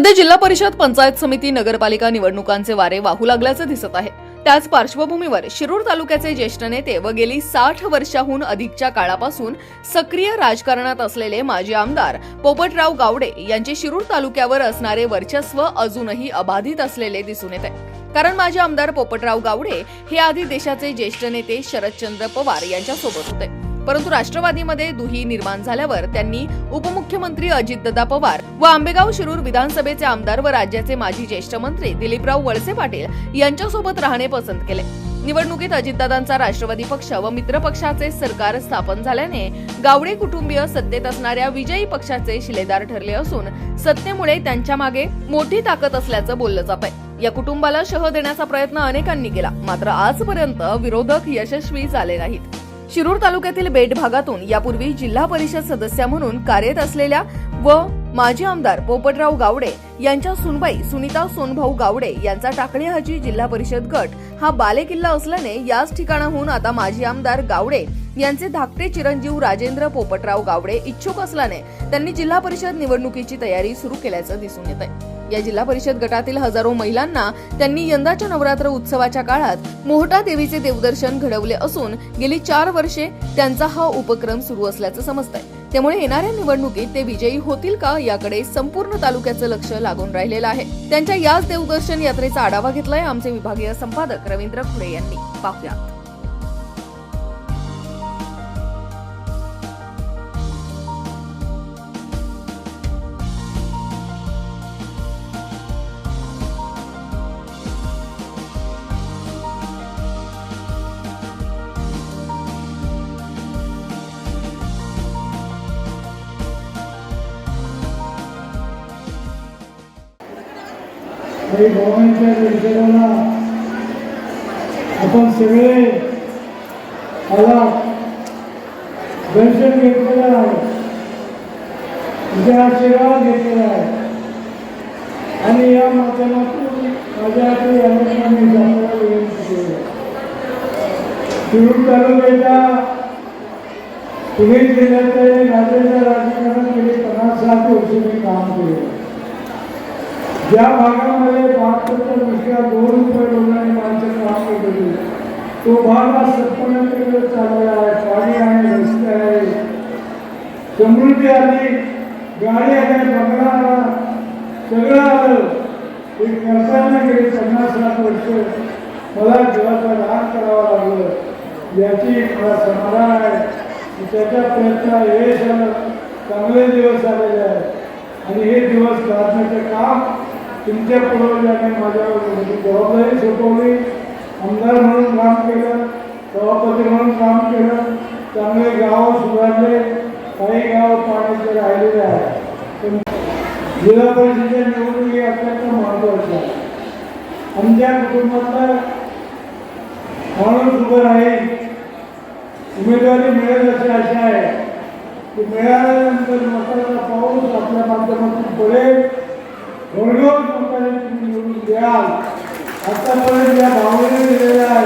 सध्या जिल्हा परिषद पंचायत समिती नगरपालिका निवडणुकांचे वारे वाहू लागल्याचं दिसत आहे. त्याच पार्श्वभूमीवर शिरूर तालुक्याचे ज्येष्ठ नेते व गेली साठ वर्षाहून अधिकच्या काळापासून सक्रिय राजकारणात असलेले माजी आमदार पोपटराव गावडे यांचे शिरूर तालुक्यावर असणारे वर्चस्व अजूनही अबाधित असलेले दिसून येत आहे. कारण माजी आमदार पोपटराव गावडे हे आधी देशाचे ज्येष्ठ नेते शरदचंद्र पवार यांच्यासोबत होते. परंतु राष्ट्रवादीमध्ये दुही निर्माण झाल्यावर त्यांनी उपमुख्यमंत्री अजितदादा पवार व आंबेगाव शिरूर विधानसभेचे आमदार व राज्याचे माजी ज्येष्ठ मंत्री दिलीपराव वळसे पाटील यांच्यासोबत राहणे पसंत केले. निवडणुकीत अजितदादांचा राष्ट्रवादी पक्ष व मित्र पक्षाचे सरकार स्थापन झाल्याने गावडे कुटुंबीय सत्तेत असणाऱ्या विजयी पक्षाचे शिलेदार ठरले असून सत्तेमुळे त्यांच्या मागे मोठी ताकद असल्याचं बोललं जात आहे या कुटुंबाला शह देण्याचा प्रयत्न अनेकांनी केला मात्र आजपर्यंत विरोधक यशस्वी झाले नाहीत. शिरूर तालुक्यातील बेट भागातून यापूर्वी जिल्हा परिषद सदस्या म्हणून कार्यरत असलेल्या व माजी आमदार पोपटराव गावडे यांच्या सुनबाई सुनीता सोनभाऊ गावडे यांचा टाकळी हाजी जिल्हा परिषद गट हा बालेकिल्ला असल्याने याच ठिकाणाहून आता माजी आमदार गावडे यांचे धाकटे चिरंजीव राजेंद्र पोपटराव गावडे इच्छुक असल्याने त्यांनी जिल्हा परिषद निवडणुकीची तयारी सुरू केल्याचं दिसून येत आहे या जिल्हा परिषद गटातील हजारो महिलांना त्यांनी यंदाच्या नवरात्र उत्सवाच्या काळात मोहटा देवीचे देवदर्शन घडवले असून गेली चार वर्षे त्यांचा हा उपक्रम सुरू असल्याचं समजतंय. त्यामुळे येणाऱ्या निवडणुकीत ते विजयी होतील का याकडे संपूर्ण तालुक्याचं लक्ष लागून राहिलेलं आहे. त्यांच्या याच देवदर्शन यात्रेचा आढावा घेतलाय आमचे विभागीय संपादक रवींद्र खुडे यांनी. पाहुयात. काही भावांच्या दर्शनाला आपण सगळे आला दर्शन घेतलेलं आहे. आशीर्वाद घेतलेला आहे. आणि या माध्यमातून माझ्या काही अनेकांनी जाताना विनंती केली शिरूर तालुक्याच्या पुणे जिल्ह्याचे राज्याच्या राजकारणात गेली पन्नास साठ वर्ष मी काम केले ज्या भागामध्ये बहात्तरच्या दुसऱ्या दोन रुपये लोकांनी माणसं काम केलेली तो भाग आज सत्पन्नाकडे चालला आहे. पाणी आहे रस्ते आहे. समृद्धी आली गाडी आहे बंगला आला सगळं आलं हे करताना गेले पन्नास लाख वर्ष. मला जीवाचा राग करावा लागलं. याची मला समाधान आहे. त्याच्या प्रयत्न यश आलं. चांगले दिवस आलेले आहेत. आणि हे दिवस काढण्याचं काम तुमच्या पूर्वजांनी माझ्या म्हणजे जबाबदारी सोपवली. आमदार म्हणून काम केलं सभापती म्हणून काम केलं. चांगले गाव सुधारले. काही गाव पाण्याचे राहिलेले आहे. जिल्हा परिषदेच्या निवडणुकी अत्यंत महत्त्वाच्या आहे. आमच्या कुटुंबातला माणूस उभं राहील उमेदवारी मिळेल अशी आशा आहे. की मिळाल्यानंतर मताचा पाऊस आपल्या माध्यमातून पडेल. घरघर मताने तुम्ही निवडून द्याल. आतापर्यंत ज्या भावने दिलेल्या आहे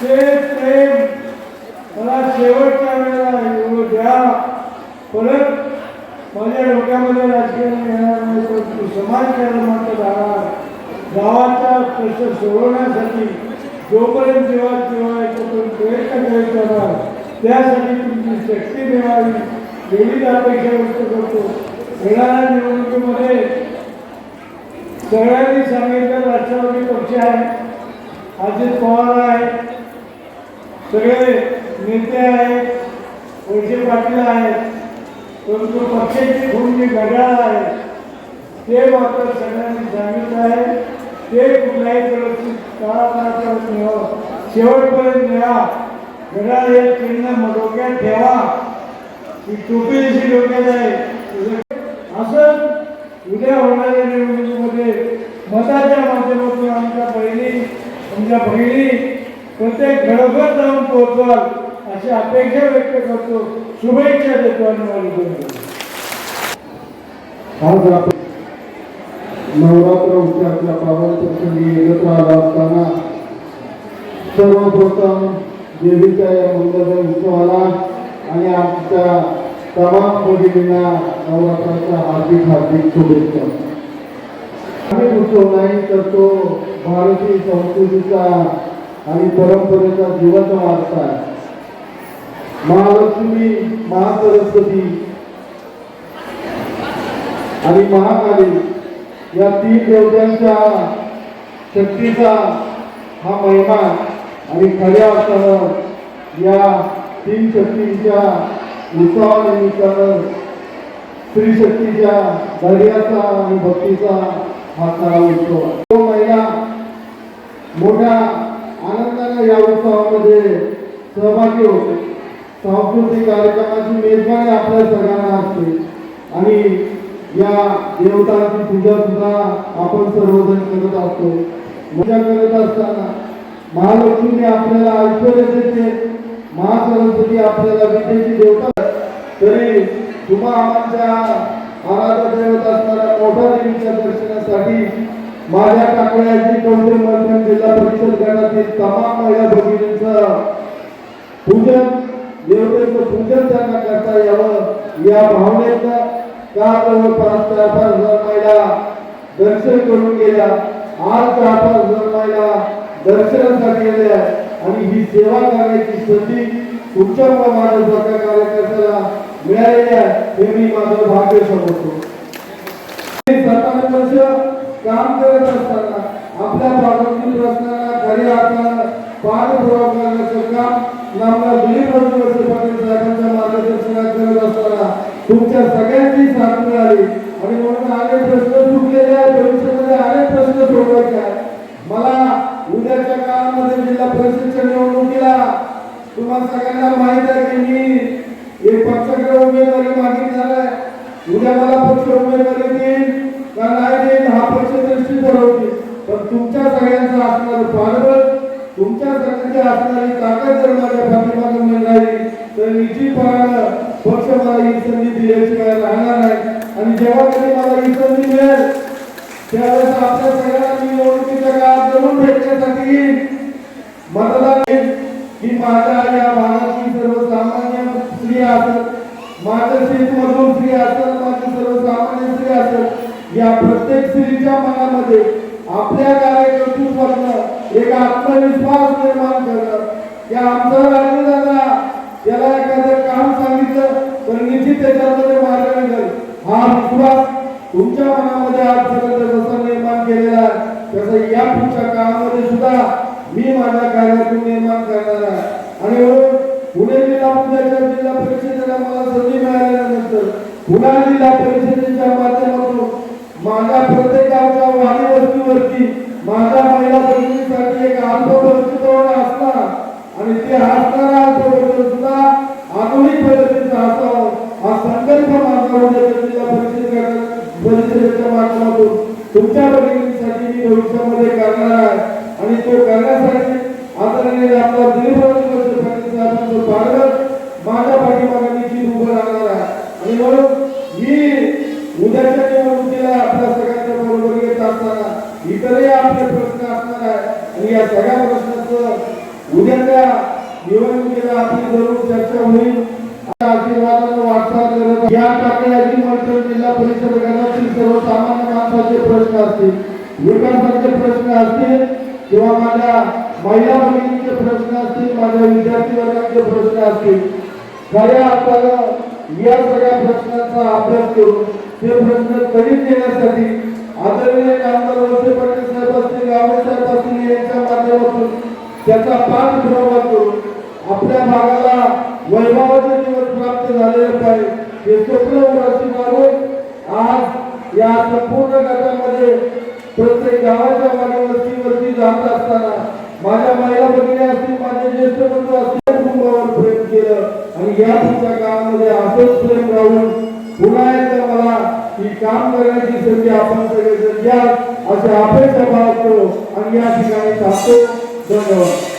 ते प्रेम मला शेवटच्या वेळेला निवडून द्या. परत माझ्या डोक्यामध्ये राजकारण येणार नाही परंतु समाजकारणाचं राहणार गावाचा प्रश्न सोडवण्यासाठी जोपर्यंत जेव्हा जेव्हा तोपर्यंत प्रयत्न करत राहणार त्यासाठी तुमची शक्ती मिळावी एवढीच अपेक्षा व्यक्त करतो. येणाऱ्या निवडणुकीमध्ये सगळ्यांनी सांगितलं राष्ट्रवादी पक्ष आहे अजित पवार आहे सगळे नेते आहेत वळसे पाटील आहेत परंतु पक्षाची भूमी जी घड्याळ आहे. ते मात्र सगळ्यांनी सांगितलं आहे. ते कुठल्याही परिस्थितीत काळाकाळापर्यंत शेवटपर्यंत मिळा घड्याळ हे चिन्ह डोक्यात ठेवा. ही टोपी जशी डोक्यात आहे. असं उद्या होणाऱ्या निवडणुकीमध्ये मताच्या माध्यमातून आमच्या बहिणी आमच्या बहिणी प्रत्येक घरोघर जाऊन पोहोचवाल अशी अपेक्षा व्यक्त करतो. शुभेच्छा देतो आणि मला आज आपण नवरात्र उत्सवाच्या पावन प्रसंगी एकत्र आला असताना सर्वप्रथम देवीच्या या मंदिराच्या उत्सवाला आणि आमच्या तमाम भगिनींना नवरात्राच्या हार्दिक हार्दिक शुभेच्छा. आम्ही उत्सव नाही तर तो भारतीय संस्कृतीचा आणि परंपरेचा जिवंत वारसा आहे. महालक्ष्मी महासरस्वती आणि महाकाली या तीन देवतांच्या शक्तीचा हा महिमा आणि खऱ्या अर्थानं या तीन शक्तींच्या उत्सवानिमित्तानं स्त्रीशक्तीच्या धैर्याचा आणि भक्तीचा हा सारा उत्सव तो महिला मोठ्या आनंदाने या उत्सवामध्ये सहभागी होते. सांस्कृतिक कार्यक्रमाची मेजवानी आपल्या सगळ्यांना असते. आणि या देवतांची पूजा सुद्धा आपण सर्वजण करत असतो. पूजा करत असताना महालक्ष्मीने आपल्याला ऐश्वर्य देते. महासरस्वती आपल्याला विद्येची देवता तरी तुम्हा आमच्या आराध्य दैवत असणाऱ्या मोठ्या देवीच्या दर्शनासाठी माझ्या टाकळ्याची कौशल मंथन जिल्हा परिषद गणातील तमाम महिला भगिनींचं पूजन देवतेचं पूजन त्यांना करता यावं. या भावनेनं का जवळपास चार पाच हजार महिला दर्शन करून गेल्या. आज चार पाच हजार महिला दर्शनासाठी गेल्या आणि ही सेवा करण्याची संधी तुमच्या माझ्यासारख्या कार्यकर्त्याला मिळालेली आहे हे मी माझं भाग्य समजतो. वर्ष काम करत असताना आपल्या भागातील प्रश्नांना खऱ्या अर्थानं पाठपुरावा करण्याचं काम नामदार दिलीप वर्ष पाटील साहेबांच्या मार्गदर्शनात करत असताना तुमच्या सगळ्यांची साथ मिळाली. आणि म्हणून अनेक प्रश्न सुटलेले आहेत भविष्यामध्ये अनेक प्रश्न सोडवायचे आहेत मला उद्याच्या काळामध्ये जिल्हा परिषदेच्या निवडणुकीला तुम्हाला सगळ्यांना माहीत आहे की मी एक पक्षाकडे उमेदवारी मागितणार आहे उद्या मला पक्ष उमेदवारी देईल का नाही देईल हा पक्ष दृष्टी ठरवते पण तुमच्या सगळ्यांचं असणारं पाठबळ तुमच्या सगळ्यांची असणारी ताकद जर माझ्या पाठीमागून मिळणारी तर निश्चितपणानं पक्ष मला ही संधी दिल्याशिवाय राहणार नाही. आणि जेव्हा कधी मला ही संधी मिळेल त्यावेळेस आपल्या सगळ्यांना मी निवडणुकीच्या काळात जरूर भेटण्यासाठी येईन माझ्या या भागातील सर्वसामान्य स्त्री असत माझ्या शेतमजूर स्त्री असत माझी सर्वसामान्य स्त्री असत या प्रत्येक स्त्रीच्या मनामध्ये आपल्या कार्यकर्तृत्वानं एक आत्मविश्वास निर्माण करणं की आमचा राजदादा त्याला एखादं काम सांगितलं तर निश्चित त्याच्यामध्ये मार्ग निघेल. हा विश्वास तुमच्या मनामध्ये आजपर्यंत जसा निर्माण केलेला आहे तसं या पुढच्या काळामध्ये सुद्धा मी माझ्या कार्यातून निर्माण करणार आहे. आणि म्हणून पुणे जिल्हा उद्याच्या जिल्हा परिषदेला मला संधी मिळाल्यानंतर पुन्हा जिल्हा परिषदेच्या माध्यमातून माझ्या प्रत्येक गावच्या वाडी वस्तीवरती माझ्या महिला समितीसाठी एक अल्पभविष्यवाणी असणार. आणि ते असणारा अल्पभविष्य सुद्धा आधुनिक पद्धतीचा असावं हा संकल्प माझा जिल्हा परिषदेच्या माध्यमातून. तुमच्या सगळे आपले प्रश्न असणार आहे. आणि या सगळ्या प्रश्नाचं उद्याच्या निवडणुकीला आपली जरूर चर्चा होईल. आशीर्वादानं वाटचाल करत या टाकळ्याची मंत्र जिल्हा परिषद गणातील सर्वसामान्य माणसाचे प्रश्न असतील विकासाचे प्रश्न असतील किंवा माझ्या महिला भगिनीचे प्रश्न असतील माझ्या विद्यार्थी वर्गाचे प्रश्न असतील खऱ्या अर्थानं या सगळ्या प्रश्नांचा अभ्यास करून ते प्रश्न कधीच देण्यासाठी आदरणीय नामदार वळसे पाटील साहेब असतील गावडे यांच्या माध्यमातून त्याचा पाठपुरावा करून आपल्या भागाला वैभवाचे दिवस प्राप्त झालेले पाहिजे. हे स्वप्न वर्षी मारून आज या संपूर्ण गटामध्ये प्रत्येक गावाच्या मागेवरती वस्तीवरती जात असताना माझ्या महिला भगिनी असतील माझे ज्येष्ठ बंधू असतील कुटुंबावर प्रेम केलं आणि या तुमच्या गावामध्ये असंच प्रेम राहून पुन्हा एकदा मला ही काम करण्याची संधी आपण सगळेजण द्या असे अपेक्षा बाळगतो आणि या ठिकाणी थांबतो. धन्यवाद.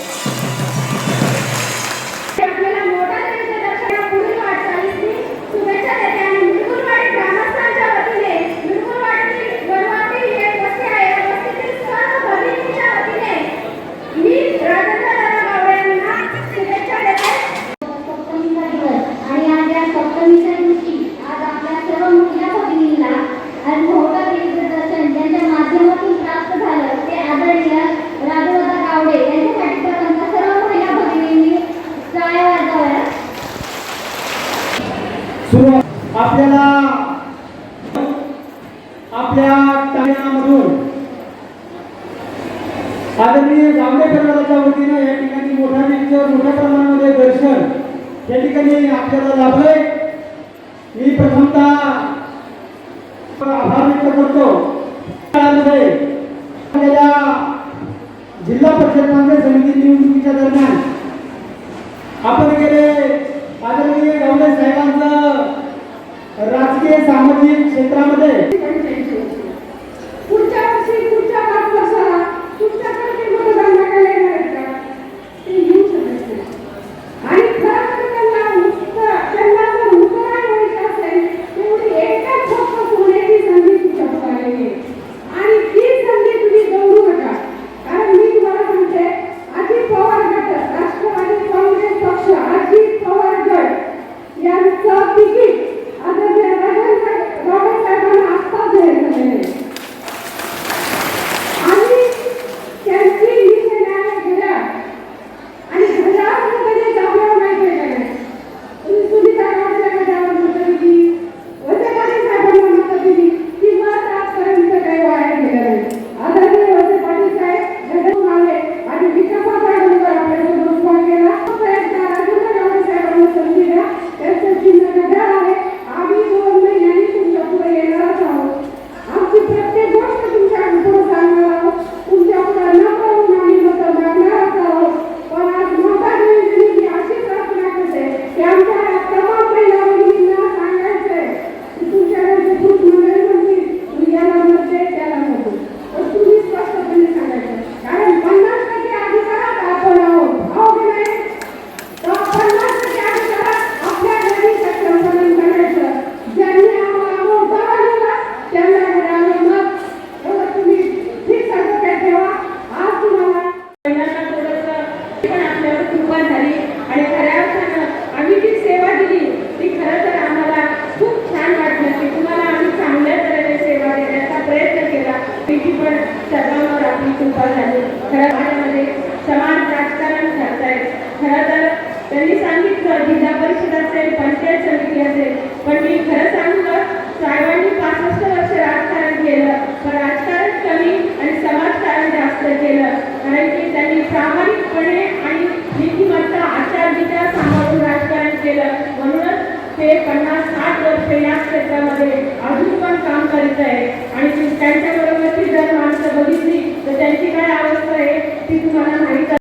आदरणीय गावडे परिवाराच्या वतीनं या ठिकाणी मोठ्या मोठ्या प्रमाणामध्ये दर्शन या ठिकाणी आपल्याला लाभले मी प्रथमतः आभार व्यक्त करतो. गेल्या जिल्हा परिषद काँग्रेस समिती निवडणुकीच्या दरम्यान आपण गेले आदरणीय गावडे साहेबांचं राजकीय सामाजिक क्षेत्रामध्ये ते पन्नास साठ वर्षे या क्षेत्रामध्ये अजून पण काम करीत आहे. आणि त्यांच्याबरोबरची जर माणसं बघितली तर त्यांची काय अवस्था आहे ती तुम्हाला माहीत